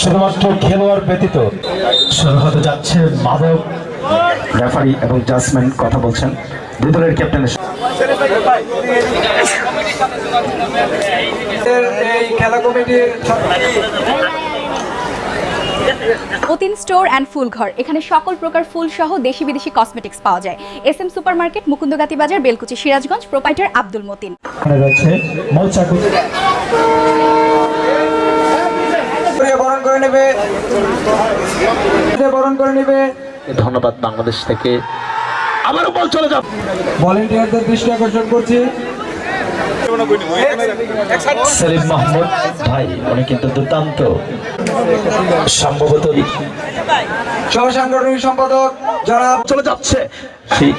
শুধুমাত্র খেলোয়াড় ব্যতীত শুরু হতে যাচ্ছে মাদক রেফারি এবং জাজমেন্ট কথা বলছেন। দুই দলের ক্যাপ্টেনের খেলা কমিটির অতীন স্টোর অ্যান্ড ফুল ঘর। এখানে সকল প্রকার ফুল সহ দেশি বিদেশি কসমেটিক্স পাওয়া যায়। S M supermarket Mukundagati Bazar Belkuchi Sirajganj proprietor Abdul Matin. রয়েছে বরণ করে নেবে। বরণ করে নেবে। ধন্যবাদ বাংলাদেশ থেকে। আবারও বল চলে যাবে ভলেন্টিয়ারদের দৃষ্টি আকর্ষণ করছি। সেলিম মাহমুদ ভাই উনি কিন্তু দুর্দান্ত। সম্ভবত সহ সাংগঠনিক সম্পাদক যারা চলে যাচ্ছে। সেই